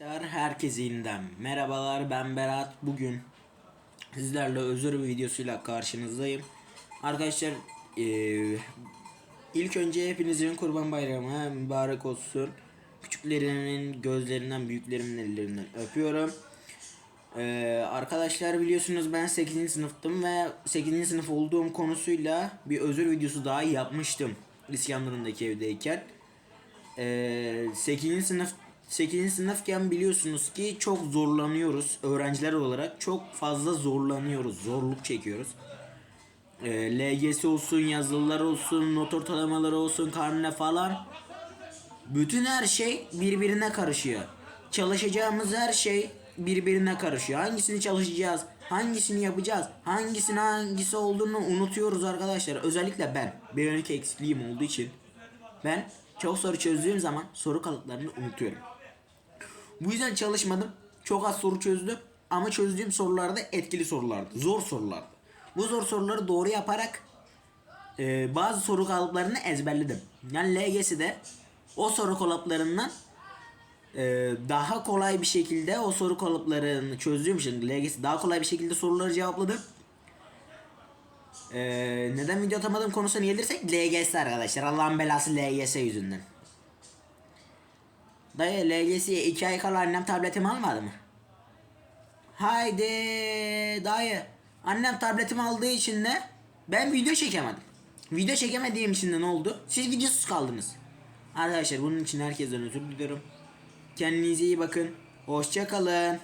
Herkese yeniden merhabalar ben Berat bugün sizlerle özür videosuyla karşınızdayım arkadaşlar eee, ilk önce hepinizin kurban bayramı mübarek olsun küçüklerinin gözlerinden büyüklerimin ellerinden öpüyorum Eee, arkadaşlar biliyorsunuz ben 8. sınıftım ve 8. sınıf olduğum konusuyla bir özür videosu daha yapmıştım İskenderun'daki evdeyken ee, 8. sınıf 8. sınıfken biliyorsunuz ki çok zorlanıyoruz. Öğrenciler olarak çok fazla zorlanıyoruz. Zorluk çekiyoruz. Ee, LGS olsun, yazılılar olsun, not ortalamaları olsun, karne falan. Bütün her şey birbirine karışıyor. Çalışacağımız her şey birbirine karışıyor. Hangisini çalışacağız, hangisini yapacağız, hangisinin hangisi olduğunu unutuyoruz arkadaşlar. Özellikle ben. Biyonik eksikliğim olduğu için ben çok soru çözdüğüm zaman soru kalıplarını unutuyorum. Bu yüzden çalışmadım. Çok az soru çözdüm. Ama çözdüğüm sorular da etkili sorulardı. Zor sorulardı. Bu zor soruları doğru yaparak e, bazı soru kalıplarını ezberledim. Yani LGS'de o soru kalıplarından e, daha kolay bir şekilde o soru kalıplarını çözdüğüm için LGS daha kolay bir şekilde soruları cevapladım. Ee, neden video atamadım konusuna gelirsek LGS arkadaşlar. Allah'ın belası LGS yüzünden. Dayı LGS'ye 2 ay kala annem tabletimi almadı mı? Haydi dayı. Annem tabletimi aldığı için de ben video çekemedim. Video çekemediğim için de ne oldu? Siz videosuz kaldınız. Arkadaşlar bunun için herkesten özür diliyorum. Kendinize iyi bakın. Hoşça kalın.